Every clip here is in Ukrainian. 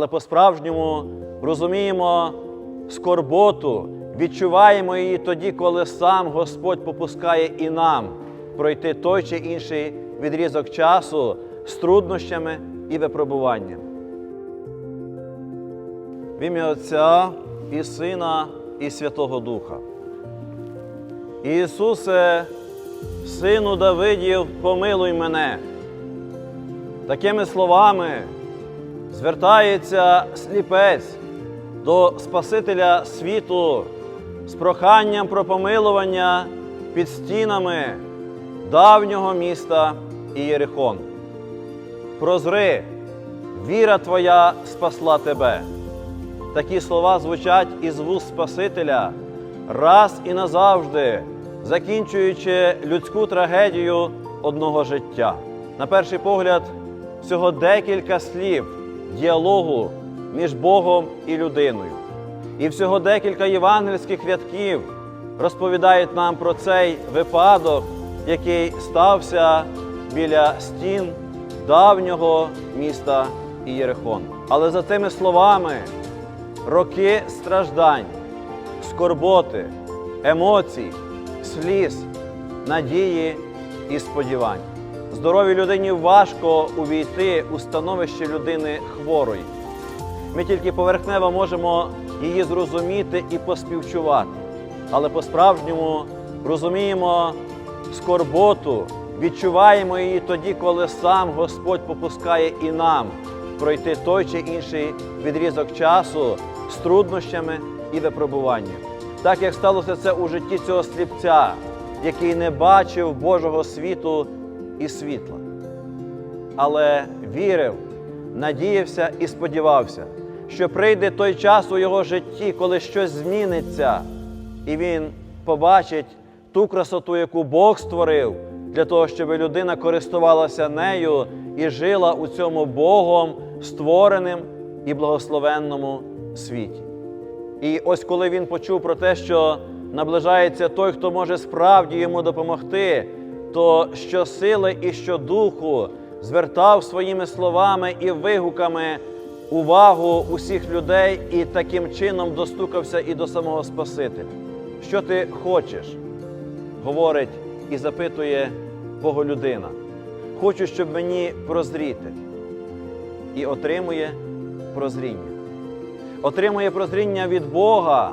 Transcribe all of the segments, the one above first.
Але по-справжньому розуміємо скорботу, відчуваємо її тоді, коли сам Господь попускає і нам пройти той чи інший відрізок часу з труднощами і випробуваннями. В ім'я Отця і Сина, і Святого Духа. Ісусе, Сину Давидів, помилуй мене. Такими словами звертається сліпець до Спасителя світу з проханням про помилування під стінами давнього міста Ієрихон. Прозри, віра твоя спасла тебе. Такі слова звучать із вуст Спасителя раз і назавжди, закінчуючи людську трагедію одного життя. На перший погляд, всього декілька слів діалогу між Богом і людиною. І всього декілька євангельських рядків розповідають нам про цей випадок, який стався біля стін давнього міста Ієрихон. Але за цими словами роки страждань, скорботи, емоцій, сліз, надії і сподівань. Здоровій людині важко увійти у становище людини хворої. Ми тільки поверхнево можемо її зрозуміти і поспівчувати, але по-справжньому розуміємо скорботу, відчуваємо її тоді, коли сам Господь попускає і нам пройти той чи інший відрізок часу з труднощами і випробуванням. Так як сталося це у житті цього сліпця, який не бачив Божого світу і світла, але вірив, надіявся і сподівався, що прийде той час у його житті, коли щось зміниться, і він побачить ту красоту, яку Бог створив, для того, щоб людина користувалася нею і жила у цьому Богом створеним і благословенному світі. І ось коли він почув про те, що наближається той, хто може справді йому допомогти, то що сили і що духу звертав своїми словами і вигуками увагу усіх людей і таким чином достукався і до самого Спасителя. Що ти хочеш? говорить і запитує Боголюдина. Хочу, щоб мені прозріти. І отримує прозріння. Отримує прозріння від Бога,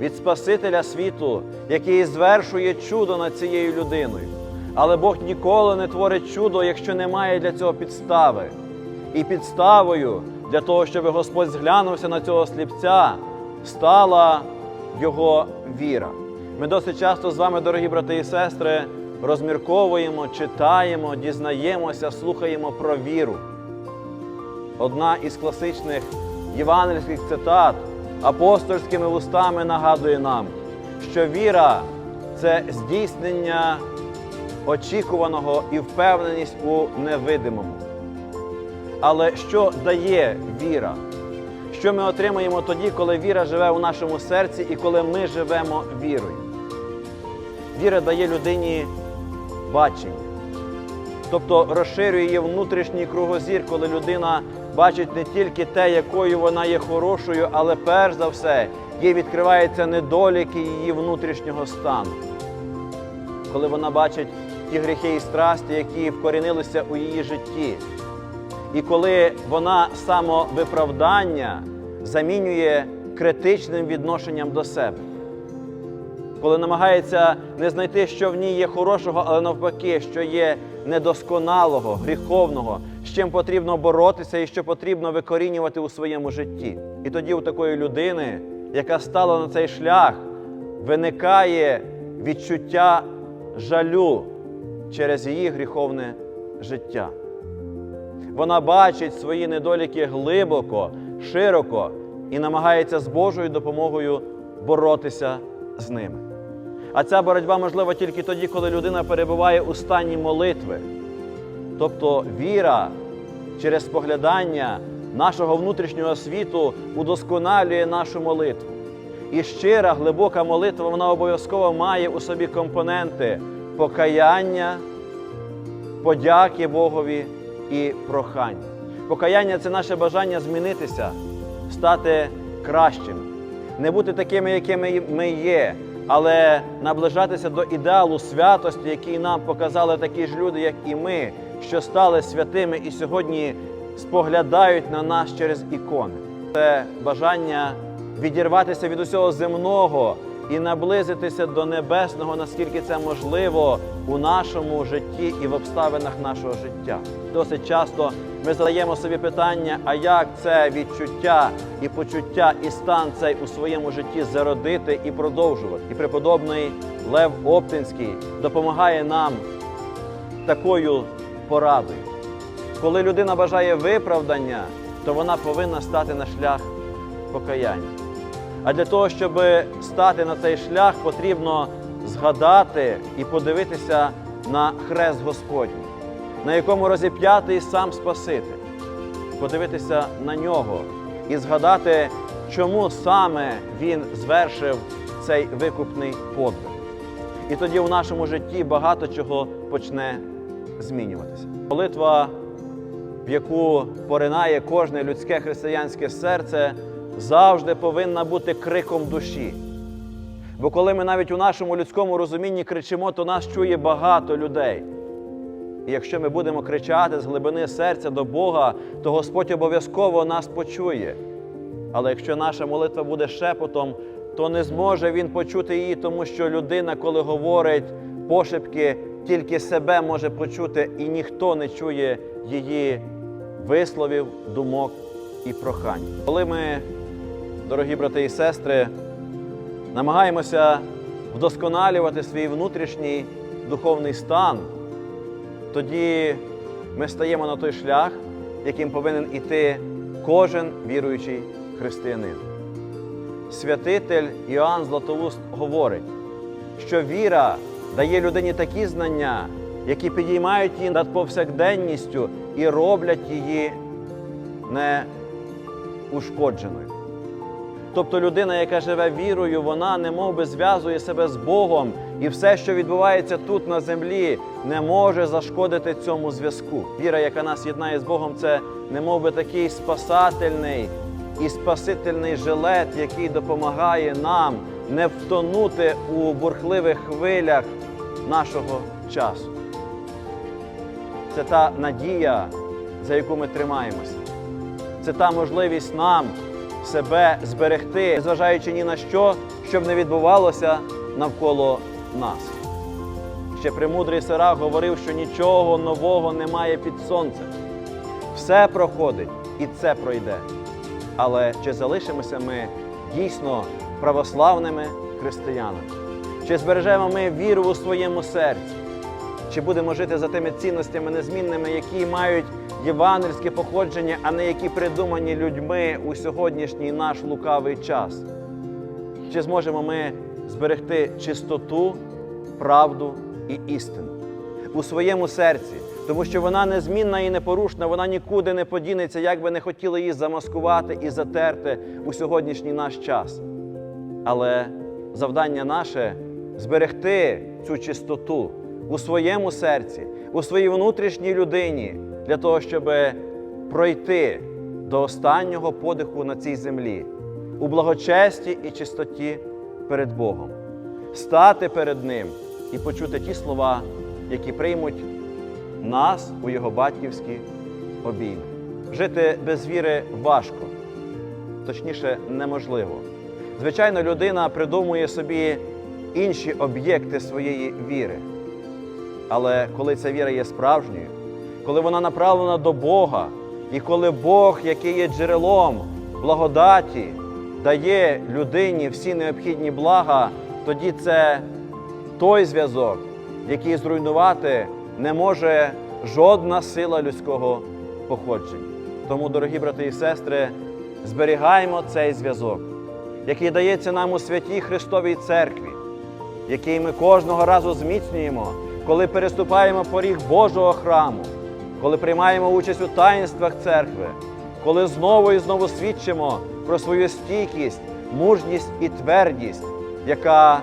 від Спасителя світу, який звершує чудо над цією людиною. Але Бог ніколи не творить чудо, якщо немає для цього підстави. І підставою для того, щоб Господь зглянувся на цього сліпця, стала його віра. Ми досить часто з вами, дорогі брати і сестри, розмірковуємо, читаємо, дізнаємося, слухаємо про віру. Одна із класичних євангельських цитат апостольськими вустами нагадує нам, що віра це здійснення очікуваного і впевненість у невидимому. Але що дає віра? Що ми отримаємо тоді, коли віра живе у нашому серці і коли ми живемо вірою? Віра дає людині бачення, тобто розширює її внутрішній кругозір, коли людина бачить не тільки те, якою вона є хорошою, але перш за все їй відкриваються недоліки її внутрішнього стану. Коли вона бачить ті гріхи і страсті, які вкорінилися у її житті. І коли вона самовиправдання замінює критичним відношенням до себе, коли намагається не знайти, що в ній є хорошого, але навпаки, що є недосконалого, гріховного, з чим потрібно боротися і що потрібно викорінювати у своєму житті. І тоді у такої людини, яка стала на цей шлях, виникає відчуття жалю через її гріховне життя. Вона бачить свої недоліки глибоко, широко і намагається з Божою допомогою боротися з ними. А ця боротьба можлива тільки тоді, коли людина перебуває у стані молитви. Тобто віра через споглядання нашого внутрішнього світу удосконалює нашу молитву. І щира, глибока молитва, вона обов'язково має у собі компоненти покаяння, подяки Богові і прохання. Покаяння це наше бажання змінитися, стати кращими, не бути такими, якими ми є, але наближатися до ідеалу святості, який нам показали такі ж люди, як і ми, що стали святими і сьогодні споглядають на нас через ікони. Це бажання відірватися від усього земного і наблизитися до небесного, наскільки це можливо у нашому житті і в обставинах нашого життя. Досить часто ми задаємо собі питання, а як це відчуття і почуття, і стан цей у своєму житті зародити і продовжувати. І преподобний Лев Оптинський допомагає нам такою порадою. Коли людина бажає виправдання, то вона повинна стати на шлях покаяння. А для того, щоб стати на цей шлях, потрібно згадати і подивитися на хрест Господній, на якому розіп'ятий сам Спаситель, подивитися на нього і згадати, чому саме він звершив цей викупний подвиг. І тоді в нашому житті багато чого почне змінюватися. Молитва, в яку поринає кожне людське християнське серце, завжди повинна бути криком душі. Бо коли ми навіть у нашому людському розумінні кричимо, то нас чує багато людей. І якщо ми будемо кричати з глибини серця до Бога, то Господь обов'язково нас почує. Але якщо наша молитва буде шепотом, то не зможе Він почути її, тому що людина, коли говорить пошепки, тільки себе може почути, і ніхто не чує її висловів, думок і прохань. Коли ми, дорогі брати і сестри, намагаємося вдосконалювати свій внутрішній духовний стан, тоді ми стаємо на той шлях, яким повинен іти кожен віруючий християнин. Святитель Іоанн Златоуст говорить, що віра дає людині такі знання, які підіймають її над повсякденністю і роблять її неушкодженою. Тобто людина, яка живе вірою, вона немов би зв'язує себе з Богом, і все, що відбувається тут на землі, не може зашкодити цьому зв'язку. Віра, яка нас єднає з Богом, це немов би такий спасательний і спасительний жилет, який допомагає нам не втонути у бурхливих хвилях нашого часу. Це та надія, за яку ми тримаємося. Це та можливість нам себе зберегти, незважаючи ні на що, щоб не відбувалося навколо нас. Ще премудрий Сирах говорив, що нічого нового немає під сонцем. Все проходить і це пройде. Але чи залишимося ми дійсно православними християнами? Чи збережемо ми віру у своєму серці? Чи будемо жити за тими цінностями незмінними, які мають євангельське походження, а не які придумані людьми у сьогоднішній наш лукавий час? Чи зможемо ми зберегти чистоту, правду і істину у своєму серці? Тому що вона незмінна і непорушна, вона нікуди не подінеться, як би не хотіли її замаскувати і затерти у сьогоднішній наш час. Але завдання наше зберегти цю чистоту у своєму серці, у своїй внутрішній людині, для того, щоб пройти до останнього подиху на цій землі, у благочесті і чистоті перед Богом, стати перед Ним і почути ті слова, які приймуть нас у Його батьківські обійми. Жити без віри важко, точніше, неможливо. Звичайно, людина придумує собі інші об'єкти своєї віри. Але коли ця віра є справжньою, коли вона направлена до Бога, і коли Бог, який є джерелом благодаті, дає людині всі необхідні блага, тоді це той зв'язок, який зруйнувати не може жодна сила людського походження. Тому, дорогі брати і сестри, зберігаємо цей зв'язок, який дається нам у святій Христовій Церкві, який ми кожного разу зміцнюємо, коли переступаємо поріг Божого храму, коли приймаємо участь у таїнствах церкви, коли знову і знову свідчимо про свою стійкість, мужність і твердість, яка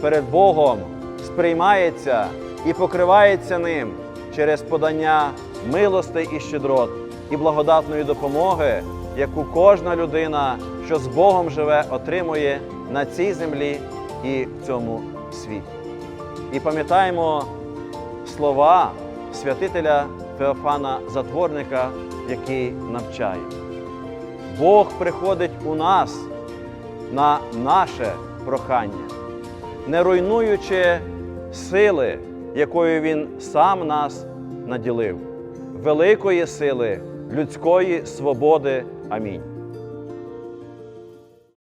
перед Богом сприймається і покривається ним через подання милостей і щедрот і благодатної допомоги яку кожна людина, що з Богом живе, отримує на цій землі і в цьому світі. І пам'ятаємо слова святителя Феофана Затворника, який навчає. Бог приходить у нас на наше прохання, не руйнуючи сили, якою Він сам нас наділив, великої сили, людської свободи. Амінь.